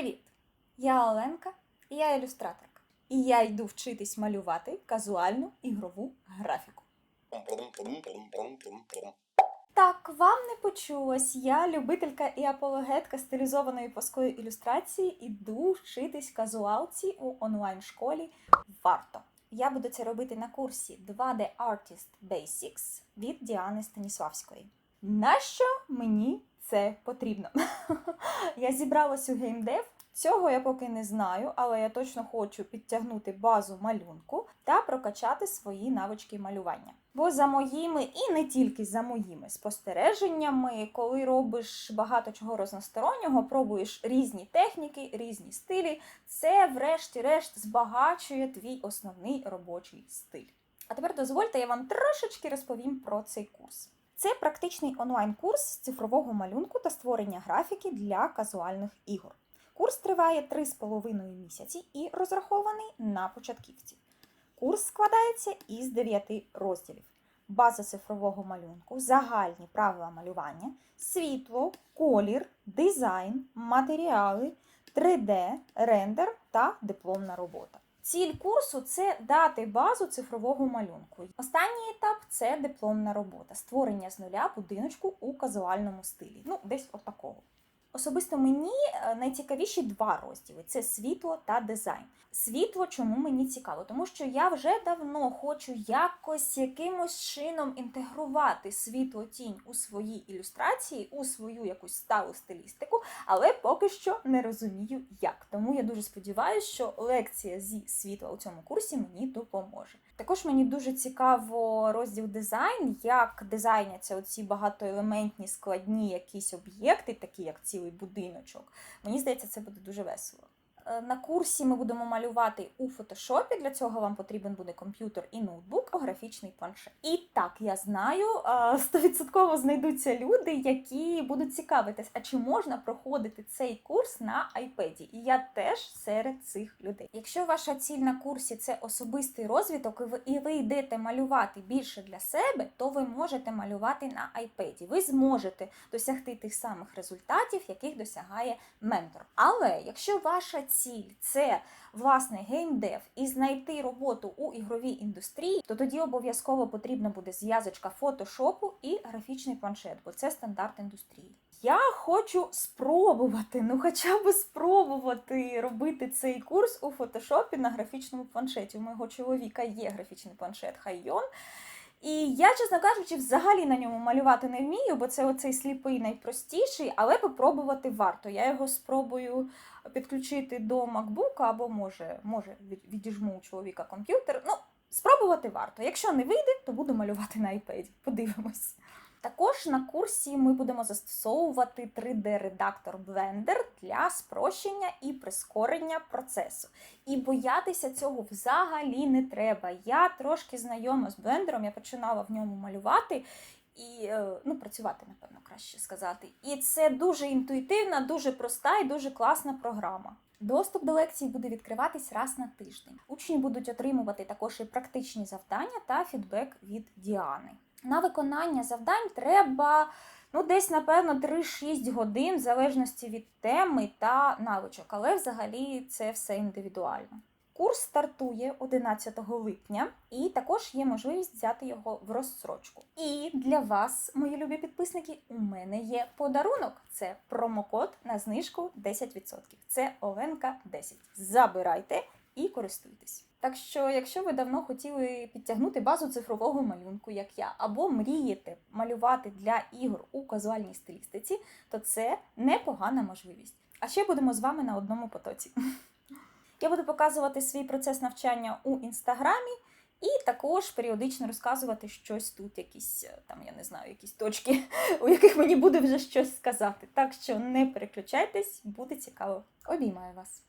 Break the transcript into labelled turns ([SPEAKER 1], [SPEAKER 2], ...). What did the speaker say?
[SPEAKER 1] Привіт! Я Оленка, і я ілюстраторка. І я йду вчитись малювати казуальну ігрову графіку. Так, вам не почулось. Я любителька і апологетка стилізованої плоскої ілюстрації. Іду вчитись казуалці у онлайн-школі варто. Я буду це робити на курсі 2D Artist Basics від Діани Станіславської. Нащо мені це потрібно? я зібралась у геймдев. Цього я поки не знаю, але я точно хочу підтягнути базу малюнку та прокачати свої навички малювання. Бо за моїми і не тільки за моїми спостереженнями, коли робиш багато чого розностороннього, пробуєш різні техніки, різні стилі, це, врешті-решт, збагачує твій основний робочий стиль. А тепер дозвольте, я вам трошечки розповім про цей курс. Це практичний онлайн-курс з цифрового малюнку та створення графіки для казуальних ігор. Курс триває 3,5 місяці і розрахований на початківців. Курс складається із 9 розділів: база цифрового малюнку, загальні правила малювання, світло, колір, дизайн, матеріали, 3D, рендер та дипломна робота. Ціль курсу це дати базу цифрового малюнку. Останній етап це дипломна робота, створення з нуля будиночку у казуальному стилі. Ну, десь отакого. Особисто мені е, найцікавіші два розділи: це світло та дизайн. Світло, чому мені цікаво? Тому що я вже давно хочу якось якимось чином інтегрувати світло тінь у свої ілюстрації, у свою якусь сталу стилістику, але поки що не розумію як. Тому я дуже сподіваюся, що лекція зі світла у цьому курсі мені допоможе. Також мені дуже цікаво розділ дизайн, як дизайняться оці багатоелементні складні якісь об'єкти, такі як цілий будиночок. Мені здається, це буде дуже весело. Е, На курсі ми будемо малювати у фотошопі. Для цього вам потрібен буде комп'ютер і ноутбук, графічний планшет. І так, я знаю, е, стовідсотково знайдуться люди, які будуть цікавитись, а чи можна проходити цей курс на iPad. І я теж серед цих людей. Якщо ваша ціль на курсі це особистий розвиток, і ви, і ви йдете малювати більше для себе, то ви можете малювати на iPad. Ви зможете досягти тих самих результатів, яких досягає ментор. Але якщо ваша ціль це власне геймдев і знайти роботу у ігровій індустрії, то тоді обов'язково потрібна буде зв'язочка фотошопу і графічний планшет, бо це стандарт індустрії. Я хочу спробувати, ну хоча б спробувати робити цей курс у фотошопі на графічному планшеті. У мого чоловіка є графічний планшет Хаййон. І я, чесно кажучи, взагалі на ньому малювати не вмію, бо це оцей сліпий найпростіший, але попробувати варто. Я його спробую підключити до MacBook, або може, може від- відіжму у чоловіка комп'ютер. Ну, спробувати варто. Якщо не вийде, то буду малювати на iPad. Подивимось. Також на курсі ми будемо застосовувати 3D-редактор Blender для спрощення і прискорення процесу. І боятися цього взагалі не треба. Я трошки знайома з блендером, я починала в ньому малювати і е, ну, працювати, напевно, краще сказати. І це дуже інтуїтивна, дуже проста і дуже класна програма. Доступ до лекцій буде відкриватись раз на тиждень. Учні будуть отримувати також і практичні завдання та фідбек від Діани. На виконання завдань треба ну, десь, напевно, 3-6 годин, в залежності від теми та навичок, але взагалі це все індивідуально. Курс стартує 11 липня, і також є можливість взяти його в розсрочку. І для вас, мої любі підписники, у мене є подарунок. Це промокод на знижку 10%. Це Оленка 10. Забирайте і користуйтесь. Так що, якщо ви давно хотіли підтягнути базу цифрового малюнку, як я, або мрієте малювати для ігор у казуальній стилістиці, то це непогана можливість. А ще будемо з вами на одному потоці. Я буду показувати свій процес навчання у інстаграмі. І також періодично розказувати щось тут, якісь е, там, я не знаю, якісь точки, у яких мені буде вже щось сказати. Так що не переключайтесь, буде цікаво. Обіймаю вас.